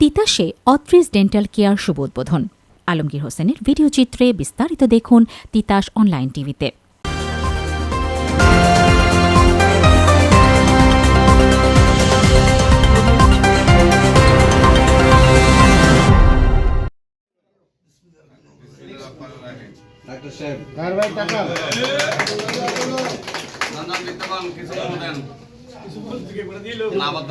তিতাসে Atrish dental care শুভ উদ্বোধন আলমগীর হোসেনের video চিত্রে বিস্তারিত দেখুন তিতাস অনলাইন টিভিতে। ডাক্তার সাহেব। কার ভাই টাকা। নানান বিদ্যমান কিছু দেন না বাদ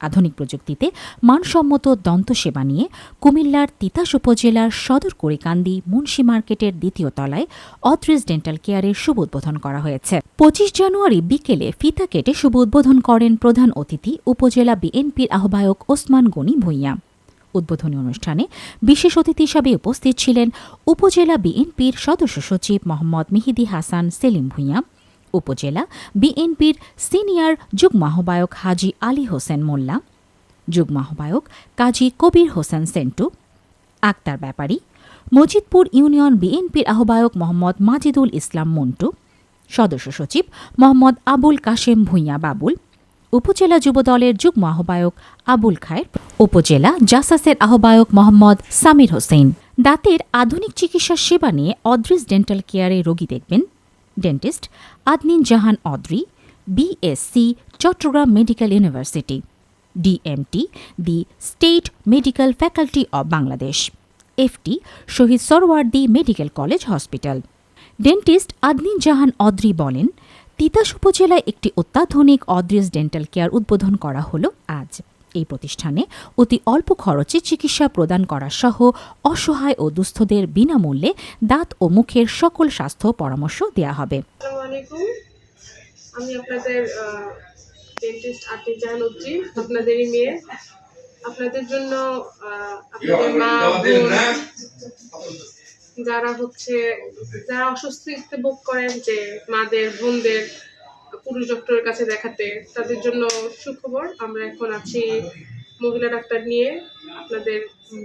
আধুনিক প্রযুক্তিতে মানসম্মত দন্ত সেবা নিয়ে কুমিল্লার তিতাস উপজেলার সদর করিকান্দি মুন্সি মার্কেটের দ্বিতীয় তলায় অদ্রিস ডেন্টাল কেয়ারের শুভ উদ্বোধন করা হয়েছে। পঁচিশ জানুয়ারি বিকেলে ফিতা কেটে শুভ উদ্বোধন করেন প্রধান অতিথি উপজেলা বিএনপির আহ্বায়ক ওসমান গনি ভূঁইয়া। উদ্বোধনী অনুষ্ঠানে বিশেষ অতিথি হিসাবে উপস্থিত ছিলেন উপজেলা বিএনপির সদস্য সচিব মোহাম্মদ মিহিদি হাসান সেলিম ভূঁইয়া। উপজেলা বিএনপির সিনিয়র যুগ্ম আহ্বায়ক হাজি আলী হোসেন মোল্লা, যুগ্ম আহ্বায়ক কাজী কবির হোসেন সেন্টু, আক্তার ব্যাপারী, মজিদপুর ইউনিয়ন বিএনপির আহ্বায়ক মোহাম্মদ মাজিদুল ইসলাম মন্টু, সদস্য সচিব মোহাম্মদ আবুল কাশেম ভূঁইয়া বাবুল, উপজেলা যুবদলের যুগ্ম আহ্বায়ক আবুল খায়ের, উপজেলা জাসাসের আহ্বায়ক মোহাম্মদ সামির হোসেন। দাঁতের আধুনিক চিকিৎসা সেবা নিয়ে অদ্রিস ডেন্টাল কেয়ারে রোগী দেখবেন। Dentist Adnin Jahan Adri BSc Chattogram medical university DMT the state medical faculty of Bangladesh FT Shaheed Suhrawardy medical college hospital dentist Adnin Jahan Adri বলেন, তিতাস উপজেলায় একটি অত্যাধুনিক অদ্রিস ডেন্টাল কেয়ার উদ্বোধন করা হলো আজ। এই প্রতিষ্ঠানে অতি অল্প খরচে চিকিৎসা প্রদান করা সহ অসহায় ও দুস্থদের বিনামূল্যে দাঁত ও মুখের সকল স্বাস্থ্য পরামর্শ দেওয়া হবে। আমি আপনাদের আপনাদেরই মেয়ে। আপনাদের জন্য আপনাদের মা যারা হচ্ছে, যারা অস্বস্তিতে ভোগ করেন যে মাদের, বোনদের পুরুষ ডক্টরের কাছে দেখাতে। তাদের জন্য সুখবর, আমরা এখন আছি মহিলা ডাক্তার নিয়ে আপনাদের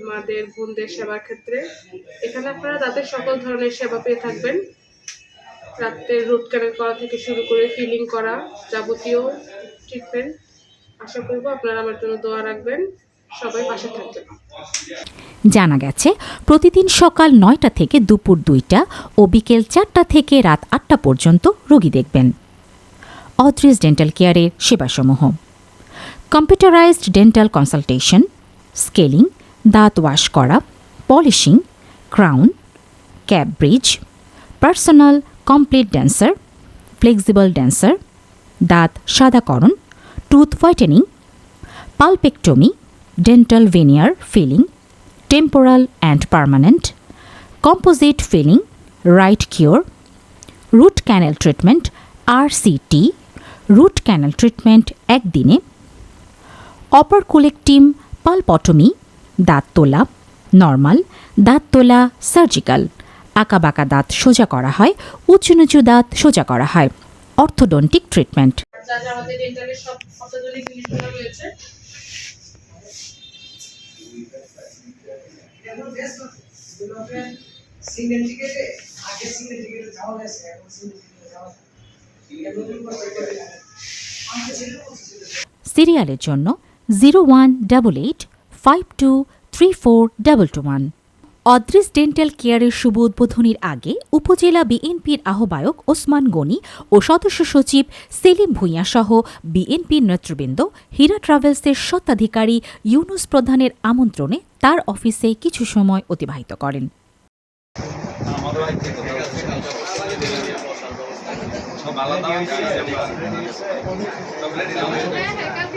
মাদের বোনদের সেবার ক্ষেত্রে। এখানে আপনারা তাদের সকল ধরনের সেবা পেয়ে থাকবেন। রাত্রের রুট ক্যানেল করা থেকে শুরু করে ফিলিং করা যাবতীয় ট্রিটমেন্ট আশা করব আপনারা আমার জন্য দোয়া রাখবেন। সবাই পাশে থাকবেন। জানা গেছে, প্রতিদিন সকাল নয়টা থেকে দুপুর দুইটা ও বিকেল চারটা থেকে রাত আটটা পর্যন্ত রোগী দেখবেন। অদ্রিস ডেন্টাল কেয়ারের সেবাসমূহ। কম্পিউটারাইজড ডেন্টাল কনসালটেশন, স্কেলিং, দাঁত ওয়াশ করা, polishing, crown cap bridge, personal complete denture, flexible denture, দাঁত সাদাকরণ, tooth whitening, pulpectomy, dental veneer filling, temporal and permanent, composite filling, light cure, root canal treatment, RCT root canal treatment একদিনে অপার কোলেকটিম পালপটমি দাঁত তোলা normal দাঁত তোলা surgical আঁকাবাঁকা দাঁত সোজা করা হয়, উঁচু নিচু দাঁত সোজা করা হয় অর্থোডন্টিক ট্রিটমেন্ট সিঙ্গেল টিকেটে আগে সিঙ্গেল টিকেটে যাওয়া গেছে এখন সিঙ্গেল টিকেটে যাওয়া সিরিয়ালের জন্য zero one double eight five two three four double two one. Adris dental কেয়ারের শুভ উদ্বোধনীর আগে উপজেলা বিএনপির আহ্বায়ক ওসমান গনি ও সদস্য সচিব সেলিম ভূঁইয়া সহ বিএনপির নেতৃবৃন্দ হীরা ট্রাভেলসের স্বত্বাধিকারী ইউনুস প্রধানের আমন্ত্রণে তার অফিসে কিছু সময় অতিবাহিত করেন। সব আলাদা হ্যাঁ হ্যাঁ সব